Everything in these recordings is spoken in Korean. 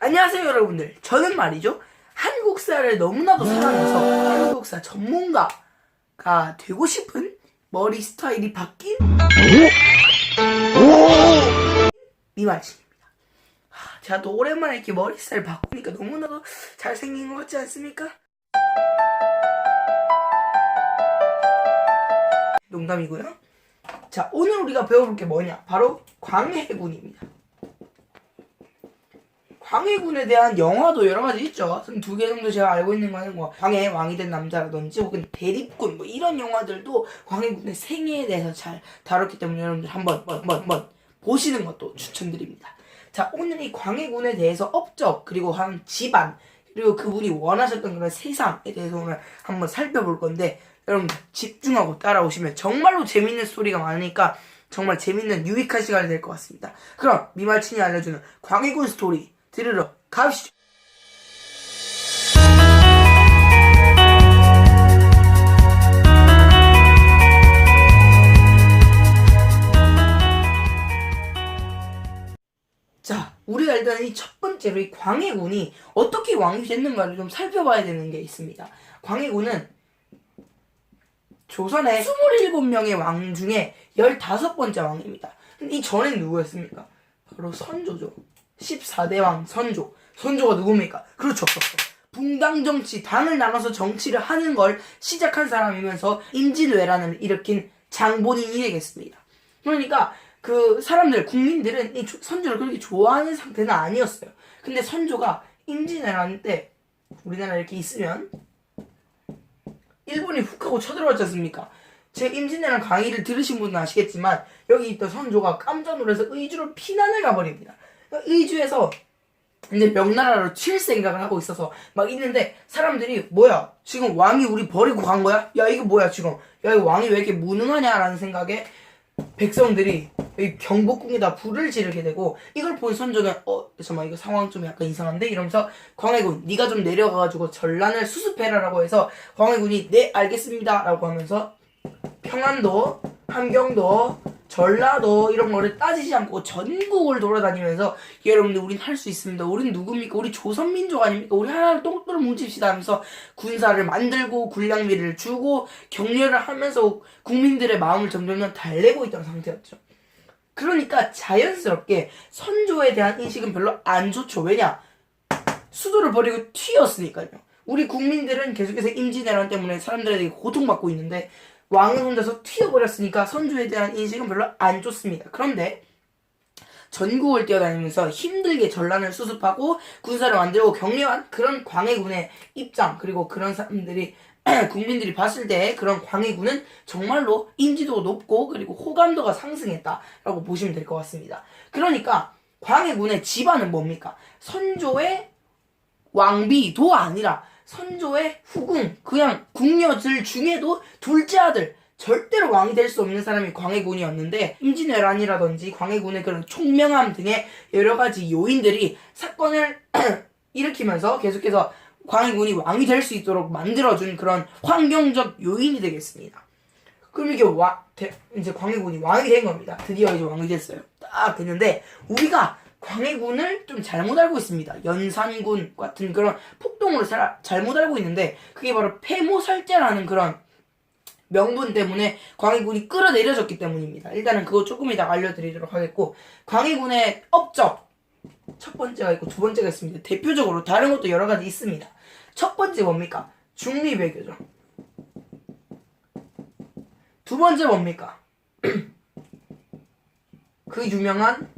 안녕하세요 여러분들. 저는 말이죠. 한국사를 너무나도 사랑해서 한국사 전문가가 되고 싶은 머리 스타일이 바뀐 이말진입니다. 하, 제가 또 오랜만에 이렇게 머리 스타일 바꾸니까 너무나도 잘생긴 것 같지 않습니까? 농담이고요. 자 오늘 우리가 배워볼 게 뭐냐? 바로 광해군입니다 광해군에 대한 영화도 여러 가지 있죠. 두 개 정도 제가 알고 있는 거는 뭐 광해 왕이 된 남자라든지 혹은 대립군 뭐 이런 영화들도 광해군의 생애에 대해서 잘 다뤘기 때문에 여러분들 한번 한번 한번, 보시는 것도 추천드립니다. 자 오늘 이 광해군에 대해서 업적 그리고 한 집안 그리고 그분이 원하셨던 그런 세상에 대해서 오늘 한번 살펴볼 건데 여러분 집중하고 따라오시면 정말로 재밌는 스토리가 많으니까 정말 재밌는 유익한 시간이 될 것 같습니다. 그럼 미말친이 알려주는 광해군 스토리 들으러. 자, 우리가 일단 이 첫 번째로 이 광해군이 어떻게 왕이 됐는가를 좀 살펴봐야 되는 게 있습니다. 광해군은 조선의 27명의 왕 중에 15번째 왕입니다. 이 전엔 누구였습니까? 바로 선조죠. 14대 왕 선조. 선조가 누굽니까? 그렇죠. 붕당 정치, 당을 나눠서 정치를 하는 걸 시작한 사람이면서 임진왜란을 일으킨 장본인이 되겠습니다. 그러니까 그 사람들, 국민들은 이 조- 선조를 그렇게 좋아하는 상태는 아니었어요. 근데 선조가 임진왜란 때 우리나라 이렇게 있으면 일본이 훅 하고 쳐들어왔지 않습니까? 제 임진왜란 강의를 들으신 분은 아시겠지만 여기 있던 선조가 깜짝 놀라서 의주로 피난을 가버립니다. 의주에서 이제 명나라로 칠 생각을 하고 있어서 막 있는데 사람들이 뭐야? 지금 왕이 우리 버리고 간 거야? 야 이거 뭐야 지금? 야 이 왕이 왜 이렇게 무능하냐라는 생각에 백성들이 이 경복궁에다 불을 지르게 되고 이걸 본 선조는 어 잠깐만 이거 상황 좀 약간 이상한데? 이러면서 광해군 네가 좀 내려가가지고 전란을 수습해라라고 해서 광해군이 네 알겠습니다라고 하면서 평안도 함경도 전라도 이런 거를 따지지 않고 전국을 돌아다니면서 여러분들 우린 할 수 있습니다. 우린 누굽니까? 우리 조선민족 아닙니까? 우리 하나를 똥똥 뭉칩시다 하면서 군사를 만들고 군량미를 주고 격려를 하면서 국민들의 마음을 점점 달래고 있던 상태였죠. 그러니까 자연스럽게 선조에 대한 인식은 별로 안 좋죠. 왜냐? 수도를 버리고 튀었으니까요. 우리 국민들은 계속해서 임진왜란 때문에 사람들에게 고통받고 있는데 왕은 혼자서 튀어버렸으니까 선조에 대한 인식은 별로 안 좋습니다. 그런데 전국을 뛰어다니면서 힘들게 전란을 수습하고 군사를 만들고 격려한 그런 광해군의 입장 그리고 그런 사람들이 국민들이 봤을 때 그런 광해군은 정말로 인지도 높고 그리고 호감도가 상승했다라고 보시면 될 것 같습니다. 그러니까 광해군의 집안은 뭡니까? 선조의 왕비도 아니라 선조의 후궁 그냥 궁녀들 중에도 둘째 아들 절대로 왕이 될 수 없는 사람이 광해군이었는데 임진왜란이라든지 광해군의 그런 총명함 등의 여러 가지 요인들이 사건을 일으키면서 계속해서 광해군이 왕이 될 수 있도록 만들어준 그런 환경적 요인이 되겠습니다. 그럼 이게 와, 대- 이제 광해군이 왕이 된 겁니다. 드디어 이제 왕이 됐어요. 딱 됐는데 우리가 광해군을 좀 잘못 알고 있습니다. 연산군 같은 그런 폭동으로 잘, 잘못 알고 있는데 그게 바로 폐모살제라는 그런 명분 때문에 광해군이 끌어내려졌기 때문입니다. 일단은 그거 조금 이따 알려드리도록 하겠고 광해군의 업적 첫 번째가 있고 두 번째가 있습니다. 대표적으로 다른 것도 여러 가지 있습니다. 첫 번째 뭡니까? 중리배교죠. 두 번째 뭡니까? 그 유명한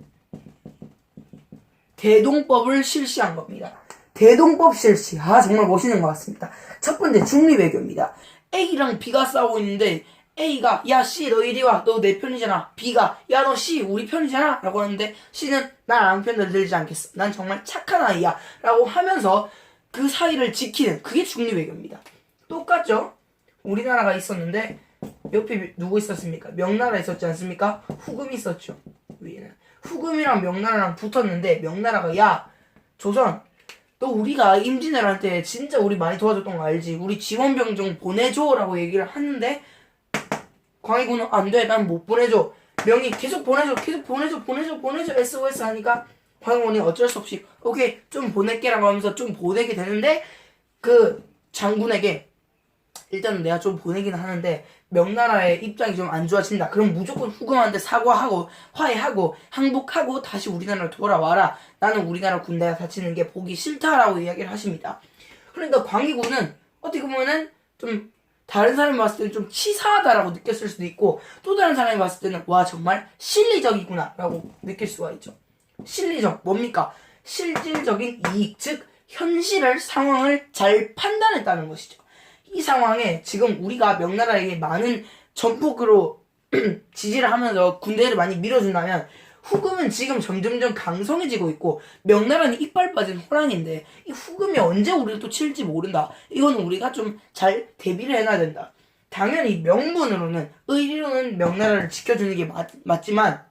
대동법을 실시한 겁니다. 대동법 실시. 아, 정말 멋있는 것 같습니다. 첫 번째, 중립외교입니다. A랑 B가 싸우고 있는데, A가, 야, C, 너 이리 와. 너 내 편이잖아. B가, 야, 너 C, 우리 편이잖아. 라고 하는데, C는 난 아무 편도 들지 않겠어. 난 정말 착한 아이야. 라고 하면서 그 사이를 지키는, 그게 중립외교입니다. 똑같죠? 우리나라가 있었는데, 옆에 누구 있었습니까? 명나라 있었지 않습니까? 후금이 있었죠. 위에는. 후금이랑 명나라랑 붙었는데 명나라가 야 조선 너 우리가 임진왜란 때 진짜 우리 많이 도와줬던 거 알지? 우리 지원병 좀 보내줘라고 얘기를 하는데 광해군은 안 돼. 난 못 보내줘. 명이 계속 보내줘 계속 보내줘 보내줘 보내줘. SOS 하니까 광해군이 어쩔 수 없이 오케이 좀 보낼게라고 하면서 좀 보내게 되는데 그 장군에게 일단은 내가 좀 보내긴 하는데 명나라의 입장이 좀 안 좋아진다. 그럼 무조건 후금한테 사과하고 화해하고 항복하고 다시 우리나라로 돌아와라. 나는 우리나라 군대가 다치는 게 보기 싫다라고 이야기를 하십니다. 그러니까 광희군은 어떻게 보면은 좀 다른 사람이 봤을 때는 좀 치사하다라고 느꼈을 수도 있고 또 다른 사람이 봤을 때는 와 정말 실리적이구나라고 느낄 수가 있죠. 실리적 뭡니까? 실질적인 이익 즉 현실을 상황을 잘 판단했다는 것이죠. 이 상황에 지금 우리가 명나라에게 많은 전폭으로 지지를 하면서 군대를 많이 밀어준다면 후금은 지금 점점점 강성해지고 있고 명나라는 이빨 빠진 호랑인데 이 후금이 언제 우리를 또 칠지 모른다. 이거는 우리가 좀 잘 대비를 해놔야 된다. 당연히 명분으로는 의리로는 명나라를 지켜주는 게 맞, 맞지만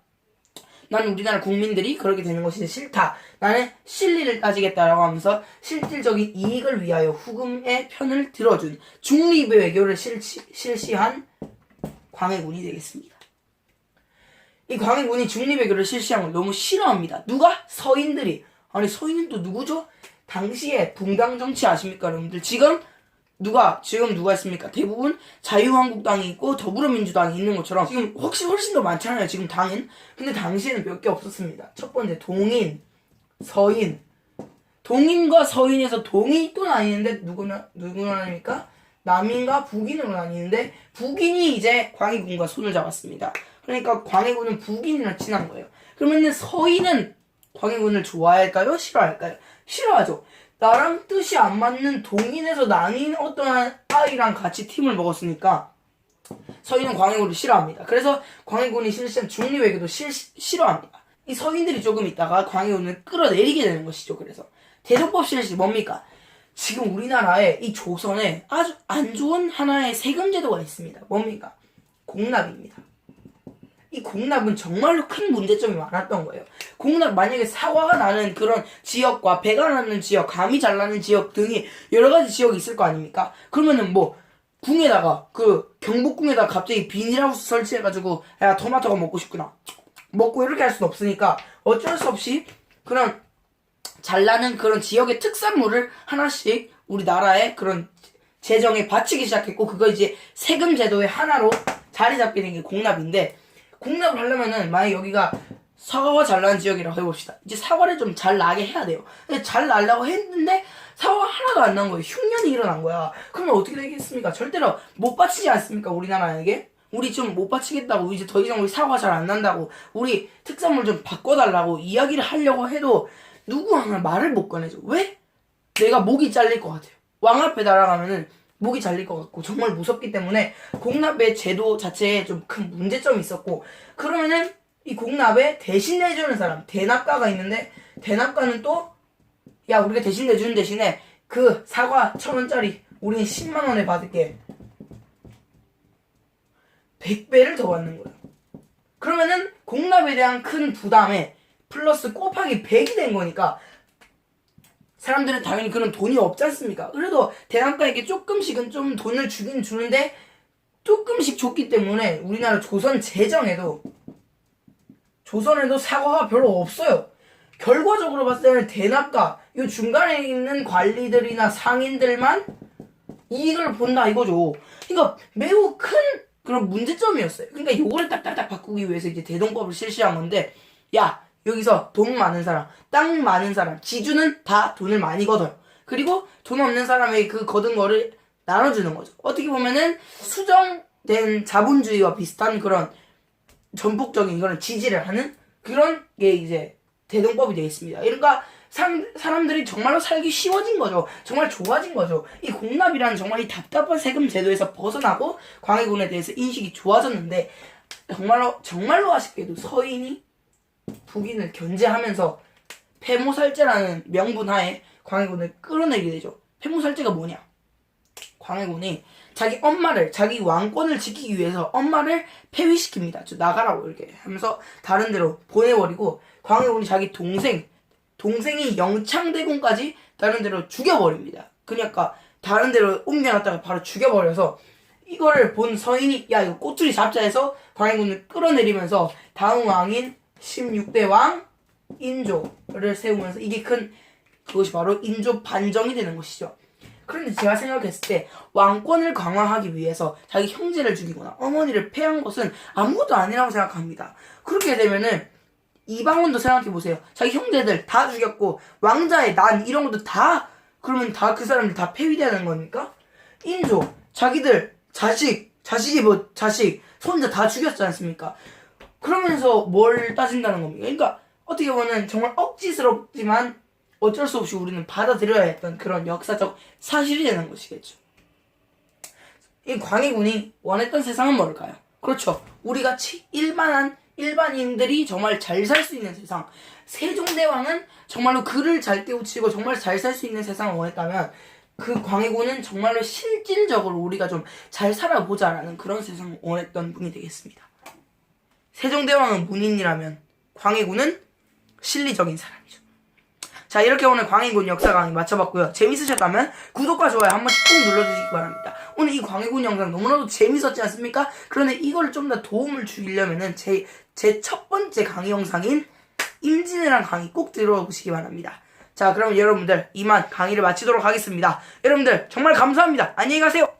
나는 우리나라 국민들이 그렇게 되는 것이 싫다. 나는 실리를 따지겠다라고 하면서 실질적인 이익을 위하여 후금의 편을 들어준 중립의 외교를 실시, 실시한 광해군이 되겠습니다. 이 광해군이 중립외교를 실시한 걸 너무 싫어합니다. 누가? 서인들이. 아니 서인은 또 누구죠? 당시에 붕당 정치 아십니까 여러분들? 지금 누가 지금 누가 있습니까? 대부분 자유한국당이 있고 더불어민주당이 있는 것처럼 지금 혹시 훨씬 더 많잖아요. 지금 당인. 근데 당시에는 몇 개 없었습니다. 첫 번째 동인, 서인. 동인과 서인에서 동인이 또 나뉘는데 누구나 누구나 나뉩니까? 남인과 북인으로 나뉘는데 북인이 이제 광해군과 손을 잡았습니다. 그러니까 광해군은 북인이랑 친한 거예요. 그러면은 서인은 광해군을 좋아할까요? 싫어할까요? 싫어하죠. 나랑 뜻이 안 맞는 동인에서 나뉜 어떠한 아이랑 같이 팀을 먹었으니까 서인은 광해군을 싫어합니다. 그래서 광해군이 실시한 중립외교도 실- 싫어합니다. 이 서인들이 조금 있다가 광해군을 끌어내리게 되는 것이죠. 그래서 대조법 실시 뭡니까? 지금 우리나라에 이 조선에 아주 안 좋은 하나의 세금 제도가 있습니다. 뭡니까? 공납입니다. 이 공납은 정말로 큰 문제점이 많았던 거예요. 공납 만약에 사과가 나는 그런 지역과 배가 나는 지역, 감이 잘 나는 지역 등이 여러 가지 지역이 있을 거 아닙니까? 그러면은 뭐 궁에다가 그 경복궁에다가 갑자기 비닐하우스 설치해가지고 야 토마토가 먹고 싶구나 먹고 이렇게 할 수는 없으니까 어쩔 수 없이 그런 잘 나는 그런 지역의 특산물을 하나씩 우리나라의 그런 재정에 바치기 시작했고 그거 이제 세금 제도의 하나로 자리 잡게 된 게 공납인데 공납을 하려면은 만약 여기가 사과가 잘 나는 지역이라고 해봅시다. 이제 사과를 좀 잘 나게 해야 돼요. 근데 잘 나려고 했는데 사과가 하나도 안 난 거예요. 흉년이 일어난 거야. 그러면 어떻게 되겠습니까? 절대로 못 바치지 않습니까? 우리나라에게? 우리 좀 못 바치겠다고 이제 더 이상 우리 사과 잘 안 난다고 우리 특산물 좀 바꿔달라고 이야기를 하려고 해도 누구 하나 말을 못 꺼내죠. 왜? 내가 목이 잘릴 것 같아요. 왕 앞에 날아가면은 목이 잘릴 것 같고 정말 무섭기 때문에 공납의 제도 자체에 좀 큰 문제점이 있었고 그러면은 이 공납에 대신 내주는 사람 대납가가 있는데 대납가는 또 야 우리가 대신 내주는 대신에 그 사과 천 원짜리 우리는 10만 원에 받을게 100배를 더 받는 거예요. 그러면은 공납에 대한 큰 부담에 플러스 곱하기 100이 된 거니까 사람들은 당연히 그런 돈이 없지 않습니까? 그래도 대남가에게 조금씩은 좀 돈을 주긴 주는데 조금씩 줬기 때문에 우리나라 조선 재정에도 조선에도 사과가 별로 없어요. 결과적으로 봤을 때는 대납가 이 중간에 있는 관리들이나 상인들만 이익을 본다 이거죠. 그러니까 매우 큰 그런 문제점이었어요. 그러니까 요거를 딱딱딱 바꾸기 위해서 이제 대동법을 실시한 건데 야 여기서 돈 많은 사람, 땅 많은 사람, 지주는 다 돈을 많이 걷어요. 그리고 돈 없는 사람에게 그 거둔 거를 나눠주는 거죠. 어떻게 보면은 수정된 자본주의와 비슷한 그런 전폭적인 그런 지지를 하는 그런 게 이제 대동법이 되어 있습니다. 그러니까 사람, 사람들이 정말로 살기 쉬워진 거죠. 정말 좋아진 거죠. 이 공납이라는 정말 이 답답한 세금 제도에서 벗어나고 광해군에 대해서 인식이 좋아졌는데 정말로 정말로 아쉽게도 서인이 북인을 견제하면서 폐모살제라는 명분 하에 광해군을 끌어내게 되죠. 폐모살제가 뭐냐? 광해군이 자기 엄마를 자기 왕권을 지키기 위해서 엄마를 폐위시킵니다. 저 나가라고 이렇게 하면서 다른 데로 보내버리고 광해군이 자기 동생 동생이 영창대군까지 다른 데로 죽여버립니다. 그러니까 다른 데로 옮겨놨다가 바로 죽여버려서 이거를 본 서인이 야 이거 꼬투리 잡자 해서 광해군을 끌어내리면서 다음 왕인 16대 왕 인조를 세우면서 이게 큰 그것이 바로 인조 반정이 되는 것이죠. 그런데 제가 생각했을 때 왕권을 강화하기 위해서 자기 형제를 죽이거나 어머니를 패한 것은 아무것도 아니라고 생각합니다. 그렇게 되면은 이방원도 생각해 보세요. 자기 형제들 다 죽였고 왕자의 난 이런 것도 다 그러면 다 그 사람들 다 폐위되는 겁니까? 인조 자기들 자식 자식이 뭐 자식 손자 다 죽였지 않습니까? 그러면서 뭘 따진다는 겁니까? 그러니까 어떻게 보면 정말 억지스럽지만 어쩔 수 없이 우리는 받아들여야 했던 그런 역사적 사실이 되는 것이겠죠. 이 광해군이 원했던 세상은 뭘까요? 그렇죠. 우리 같이 일반한 일반인들이 정말 잘 살 수 있는 세상. 세종대왕은 정말로 글을 잘 깨우치고 정말 잘 살 수 있는 세상을 원했다면 그 광해군은 정말로 실질적으로 우리가 좀 잘 살아보자라는 그런 세상을 원했던 분이 되겠습니다. 세종대왕은 문인이라면 광해군은 실리적인 사람이죠. 자 이렇게 오늘 광해군 역사 강의 마쳐봤고요. 재밌으셨다면 구독과 좋아요 한 번씩 꼭 눌러주시기 바랍니다. 오늘 이 광해군 영상 너무나도 재밌었지 않습니까? 그런데 이걸 좀 더 도움을 주려면은 제 제 첫 번째 강의 영상인 임진왜란 강의 꼭 들어보시기 바랍니다. 자 그럼 여러분들 이만 강의를 마치도록 하겠습니다. 여러분들 정말 감사합니다. 안녕히 가세요.